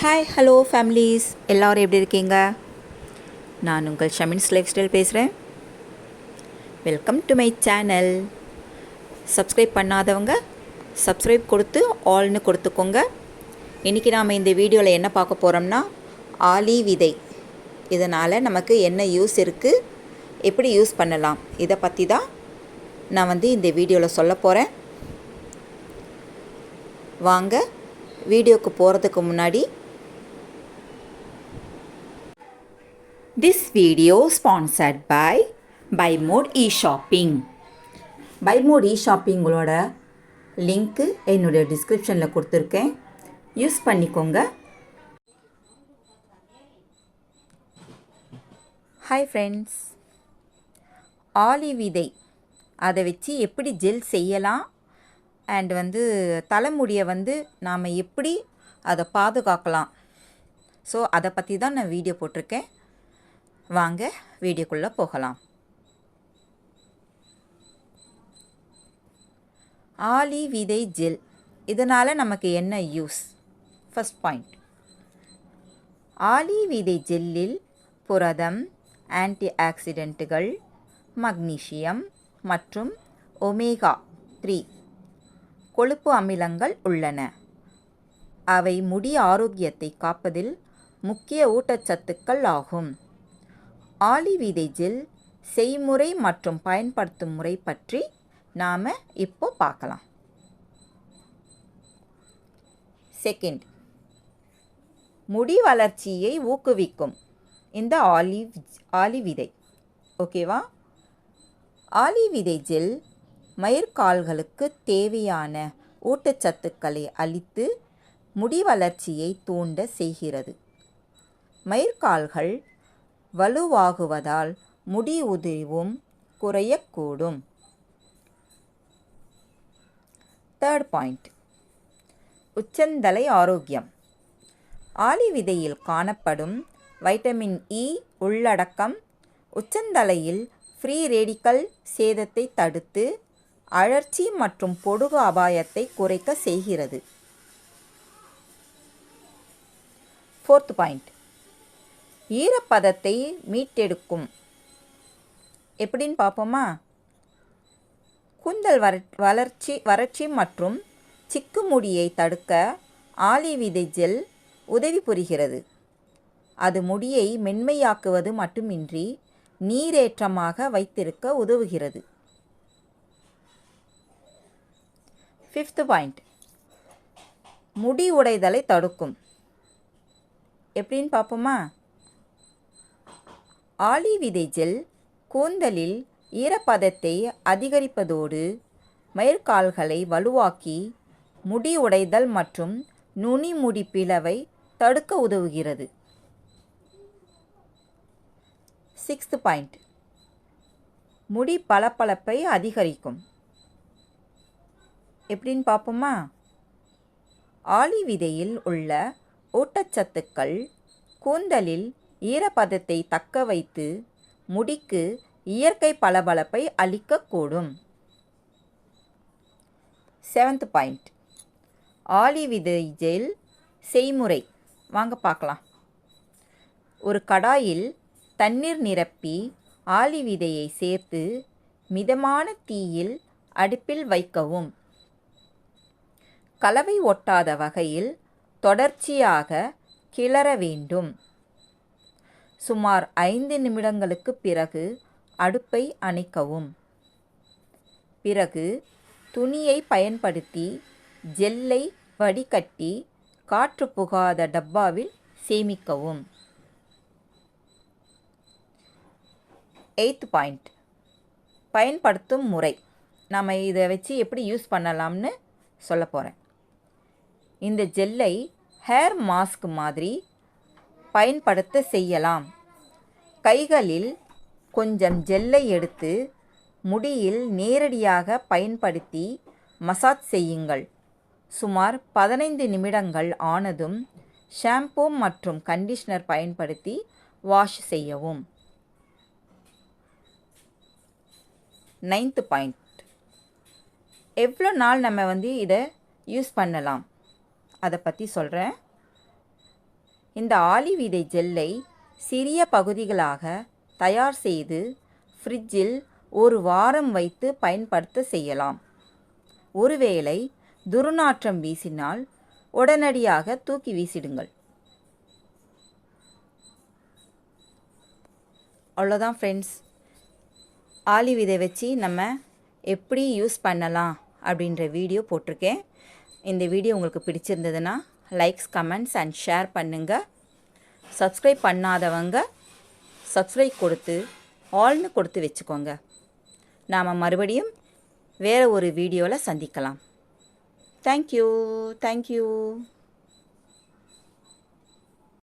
Hi hello families எல்லோரும் எப்படி இருக்கீங்க? நான் உங்கள் ஷமின்ஸ் லைஃப் ஸ்டைல் பேசுகிறேன் welcome to my channel subscribe பண்ணாதவங்க சப்ஸ்கிரைப் கொடுத்து ஆல்னு கொடுத்துக்கோங்க. இன்றைக்கி நாம் இந்த வீடியோவில் என்ன பார்க்க போகிறோம்னா ஆலி விதை. இதனால் நமக்கு என்ன யூஸ் இருக்குது எப்படி யூஸ் பண்ணலாம்? இதை பற்றி தான் நான் வந்து இந்த வீடியோவில் சொல்ல போகிறேன் வாங்க வீடியோக்கு போகிறதுக்கு முன்னாடி this video sponsored by by mod e shopping by mod e ஷாப்பிங்களோட லிங்க்கு என்னுடைய டிஸ்கிரிப்ஷனில் கொடுத்துருக்கேன். யூஸ் பண்ணிக்கோங்க. ஹாய் ஃப்ரெண்ட்ஸ் ஆலி விதை அதை வச்சு எப்படி ஜெல் செய்யலாம்? அண்ட் வந்து தலைமுடியை வந்து நாம் எப்படி அதை பாதுகாக்கலாம்? ஸோ அதை பற்றி தான் நான் வீடியோ போட்டிருக்கேன். வாங்க வீடியோக்குள்ளே போகலாம். ஆலி விதை ஜெல். இதனால் நமக்கு என்ன யூஸ்? ஃபஸ்ட் பாயிண்ட் ஆலி விதை ஜெல்லில் புரதம் ஆன்டி ஆக்சிடென்ட்டுகள் மக்னீஷியம் மற்றும் ஒமேகா த்ரீ கொழுப்பு அமிலங்கள் உள்ளன. அவை முடி ஆரோக்கியத்தை காப்பதில் முக்கிய ஊட்டச்சத்துக்கள் ஆகும். ஆலி விதைஜில் செய்முறை மற்றும் பயன்படுத்தும் முறை பற்றி நாம் இப்போ பார்க்கலாம். செகண்ட் முடி வளர்ச்சியை ஊக்குவிக்கும். இந்த ஆலி ஆலி விதை ஓகேவா ஆலி விதை ஜெல் மயிர்கால்களுக்கு தேவையான ஊட்டச்சத்துக்களை அளித்து முடி வளர்ச்சியை தூண்ட செய்கிறது. மயிர்கால்கள் வலுவாகுவதால் முடி உதிர்வும் குறையக்கூடும். தேர்ட் பாயிண்ட் உச்சந்தலை ஆரோக்கியம். ஆலி விதையில் காணப்படும் வைட்டமின் இ உள்ளடக்கம் உச்சந்தலையில் ஃப்ரீ ரேடிக்கல் சேதத்தை தடுத்து அழற்சி மற்றும் பொடுகு அபாயத்தை குறைக்க செய்கிறது. ஃபோர்த் பாயிண்ட் ஈரப்பதத்தை மீட்டெடுக்கும். எப்படின்னு பார்ப்போமா? கூந்தல் வர வளர்ச்சி வறட்சி மற்றும் சிக்குமுடியை தடுக்க ஆலி விதை ஜெல் உதவி புரிகிறது. அது முடியை மென்மையாக்குவது மட்டுமின்றி நீரேற்றமாக வைத்திருக்க உதவுகிறது. ஃபிஃப்த் பாயிண்ட் முடி உடைதலை தடுக்கும். எப்படின்னு பார்ப்போமா? ஆலி விதை ஜெல் கூந்தலில் ஈரப்பதத்தை அதிகரிப்பதோடு மயிர்கால்களை வலுவாக்கி முடி உடைதல் மற்றும் நுனி முடி பிளவை தடுக்க உதவுகிறது. Sixth point. முடி பளபளப்பை அதிகரிக்கும். எப்படின்னு பார்ப்போமா? ஆலி விதையில் உள்ள ஊட்டச்சத்துக்கள் கூந்தலில் ஈரப்பதத்தை தக்க வைத்து முடிக்கு இயற்கை பளபளப்பை அளிக்கக்கூடும். செவன்த் பாயிண்ட் ஆலி விதை ஜெல் செய்முறை. வாங்க பார்க்கலாம். ஒரு கடாயில் தண்ணீர் நிரப்பி ஆலி விதையை சேர்த்து மிதமான தீயில் அடுப்பில் வைக்கவும். கலவை ஒட்டாத வகையில் தொடர்ச்சியாக கிளற வேண்டும். சுமார் ஐந்து நிமிடங்களுக்கு பிறகு அடுப்பை அணைக்கவும். பிறகு துணியை பயன்படுத்தி ஜெல்லை வடிகட்டி காற்று புகாத டப்பாவில் சேமிக்கவும். Eighth point. பயன்படுத்தும் முறை. நம்ம இதை வச்சு எப்படி யூஸ் பண்ணலாம்னு சொல்ல போகிறேன் இந்த ஜெல்லை ஹேர் மாஸ்க் மாதிரி பயன்படுத்த செய்யலாம். கைகளில் கொஞ்சம் ஜெல்லை எடுத்து முடியில் நேரடியாக பயன்படுத்தி மசாஜ் செய்யுங்கள். சுமார் பதினைந்து நிமிடங்கள் ஆனதும் ஷாம்பூ மற்றும் கண்டிஷ்னர் பயன்படுத்தி வாஷ் செய்யவும். Ninth point. எவ்வளோ நாள் நம்ம வந்து இதை யூஸ் பண்ணலாம்? அதை பற்றி சொல்கிறேன். இந்த ஆலி விதை ஜெல்லை சிறிய பகுதிகளாக தயார் செய்து ஃப்ரிட்ஜில் ஒரு வாரம் வைத்து பயன்படுத்த செய்யலாம். ஒருவேளை துர்நாற்றம் வீசினால் உடனடியாக தூக்கி வீசிடுங்கள். அவ்வளோதான் ஃப்ரெண்ட்ஸ் ஆலி விதை வச்சு நம்ம எப்படி யூஸ் பண்ணலாம் அப்படின்ற வீடியோ போட்டிருக்கேன். இந்த வீடியோ உங்களுக்கு பிடிச்சிருந்ததுன்னா லைக்ஸ் கமெண்ட்ஸ் அண்ட் ஷேர் பண்ணுங்கள் சப்ஸ்கிரைப் பண்ணாதவங்க சப்ஸ்கிரைப் கொடுத்து ஆல்னு கொடுத்து வச்சுக்கோங்க. நாம் மறுபடியும் வேறு ஒரு வீடியோவில் சந்திக்கலாம். Thank you thank you